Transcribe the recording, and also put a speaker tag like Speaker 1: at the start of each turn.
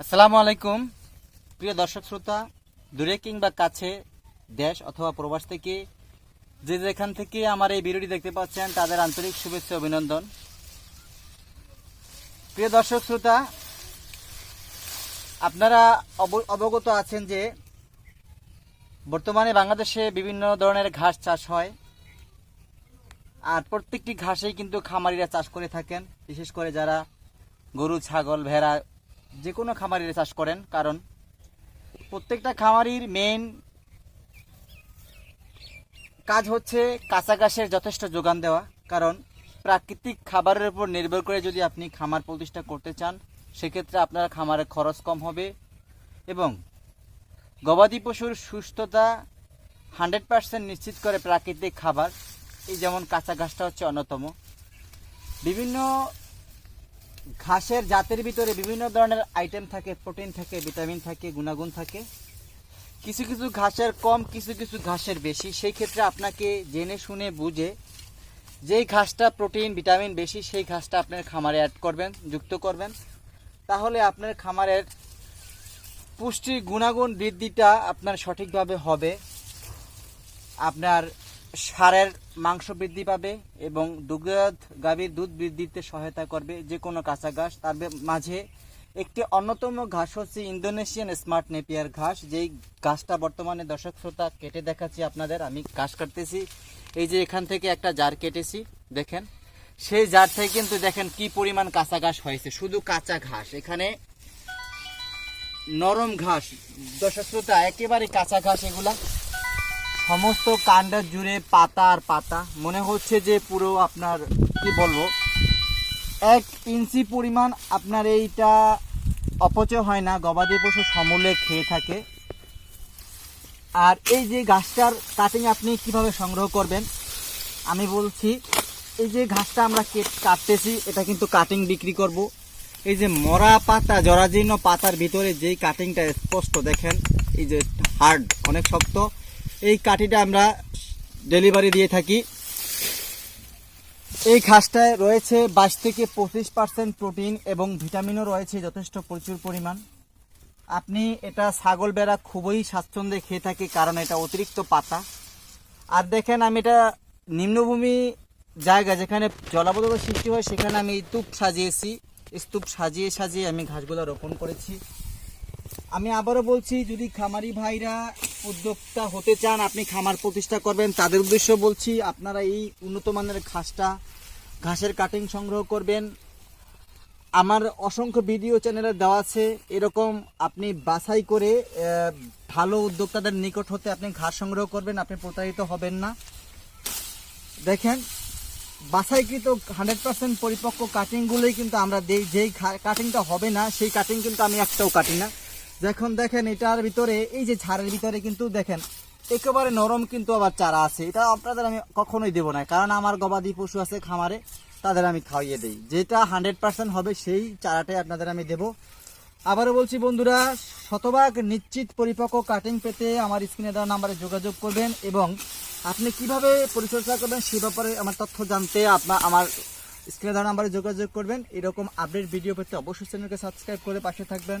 Speaker 1: আসসালামু আলাইকুম। প্রিয় দর্শক শ্রোতা, দূরে কিংবা কাছে দেশ অথবা প্রবাস থেকে যে যেখান থেকে আমার এই ভিডিওটি দেখতে পাচ্ছেন, তাদের আন্তরিক শুভেচ্ছা অভিনন্দন। প্রিয় দর্শক শ্রোতা, আপনারা অব- অবগত আছেন যে বর্তমানে বাংলাদেশে বিভিন্ন ধরনের ঘাস চাষ হয়। আর প্রত্যেকটি ঘাসেই কিন্তু খামারিরা চাষ করে থাকেন, বিশেষ করে যারা গরু, ছাগল, ভেড়া যে কোনো খামারিরা চাষ করেন, কারণ প্রত্যেকটা খামারির মেইন কাজ হচ্ছে কাঁচা ঘাসের যথেষ্ট যোগান দেওয়া, কারণ প্রাকৃতিক খাবারের উপর নির্ভর করে যদি আপনি খামার প্রতিষ্ঠা করতে চান, সেক্ষেত্রে আপনার খামারের খরচ কম হবে এবং গবাদি পশুর সুস্থতা হান্ড্রেড পার্সেন্ট নিশ্চিত করে প্রাকৃতিক খাবার, এই যেমন কাঁচা ঘাসটা হচ্ছে অন্যতম। বিভিন্ন ঘাসের জাতের ভিতরে বিভিন্ন ধরনের আইটেম থাকে প্রোটিন থাকে ভিটামিন থাকে, গুণাগুণ থাকে। কিছু কিছু ঘাসের কম, কিছু কিছু ঘাসের বেশি। সেই ক্ষেত্রে আপনাকে জেনে শুনে বুঝে যেই ঘাসটা প্রোটিন ভিটামিন বেশি, সেই ঘাসটা আপনার খামারে অ্যাড করবেন, যুক্ত করবেন। তাহলে আপনার খামারের পুষ্টি গুণাগুণ বৃদ্ধিটা আপনার সঠিকভাবে হবে। আপনার সারের মাংস বৃদ্ধি পাবে এবং দুগ্ধ গাভীর দুধ বৃদ্ধিতে সহায়তা করবে যে কোনো কাঁচা ঘাস। তার মাঝে একটি অন্যতম ঘাস হচ্ছে ইন্দোনেশিয়ান স্মার্ট নেপিয়ার ঘাস। যেই ঘাসটা বর্তমানে দর্শক শ্রোতা কেটে দেখাচ্ছি আপনাদের, আমি ঘাস কাটতেছি। এই যে এখান থেকে একটা জার কেটেছি, দেখেন। সেই জার থেকে কিন্তু দেখেন কি পরিমাণ কাঁচা ঘাস হয়েছে, শুধু কাঁচা ঘাস। এখানে নরম ঘাস। দর্শক শ্রোতা, একেবারে কাঁচা ঘাস এগুলা। সমস্ত কাণ্ড জুড়ে পাতা আর পাতা। মনে হচ্ছে যে পুরো আপনার, কি বলব? এক ইঞ্চি পরিমাণ আপনার এইটা অপচয় হয় না, গবাদি পশু সমূলে খেয়ে থাকে। আর এই যে ঘাসটার কাটিং আপনি কীভাবে সংগ্রহ করবেন, আমি বলছি, এই যে ঘাসটা আমরা কেট- কাটতেছি, এটা কিন্তু কাটিং বিক্রি করব। এই যে মরা পাতা, জরাজীর্ণ পাতার ভিতরে যেই কাটিংটা স্পষ্ট দেখেন, এই যে হার্ড অনেক শক্ত। এই কাঠিটা আমরা ডেলিভারি দিয়ে থাকি। এই ঘাসটায় রয়েছে বাইশ থেকে পঁচিশ পার্সেন্ট প্রোটিন এবং ভিটামিনও রয়েছে, যথেষ্ট প্রচুর পরিমাণ। আপনি এটা ছাগল বেড়া খুবই স্বাচ্ছন্দ্যে খেয়ে থাকে কারণ এটা অতিরিক্ত পাতা। আর দেখেন আমি এটা নিম্নভূমি জায়গা যেখানে জলাবদ্ধতা সৃষ্টি হয়, সেখানে আমি স্তূপ সাজিয়েছি। স্তূপ সাজিয়ে সাজিয়ে আমি ঘাসগুলো রোপণ করেছি। আমি আবারও বলছি, যদি খামারি ভাইরা উদ্যোক্তা হতে চান, আপনি খামার প্রতিষ্ঠা করবেন, তাদের উদ্দেশ্য বলছি, আপনারা এই উন্নত মানের ঘাসটা, ঘাসের কাটিং সংগ্রহ করবেন। আমার অসংখ্য ভিডিও চ্যানেলে দেওয়া আছে, এরকম আপনি বাছাই করে ভালো উদ্যোক্তাদের নিকট হতে আপনি ঘাস সংগ্রহ করবেন, আপনি প্রতারিত হবেন না। দেখেন, বাছাইকৃত হান্ড্রেড পার্সেন্ট পরিপক্ক কাটিংগুলোই কিন্তু আমরা দেই, যেই কাটিংটা হবে না, সেই কাটিং কিন্তু আমি একটাও কাটি না। যখন দেখেন এটার ভিতরে, এই যে ঝাড়ের ভিতরে কিন্তু দেখেন, একেবারে নরম কিন্তু আবার চারা আছে। এটা আপনাদের আমি কখনোই দেবো না, কারণ আমার গবাদি পশু আছে খামারে, তাদের আমি খাওয়িয়ে দিই। যেটা হান্ড্রেড পার্সেন্ট হবে সেই চারাটাই আপনাদের আমি দেবো। আবারও বলছি বন্ধুরা, শতভাগ নিশ্চিত পরিপক্ক কাটিং পেতে আমার স্ক্রিনে দেওয়া নাম্বারে যোগাযোগ করবেন এবং আপনি কীভাবে পরিচর্যা করবেন সে ব্যাপারে আমার তথ্য জানতে আপনার আমার স্ক্রিনে দেওয়া নাম্বারে যোগাযোগ করবেন। এরকম আপডেট ভিডিও পেতে অবশ্যই চ্যানেলকে সাবস্ক্রাইব করে পাশে থাকবেন।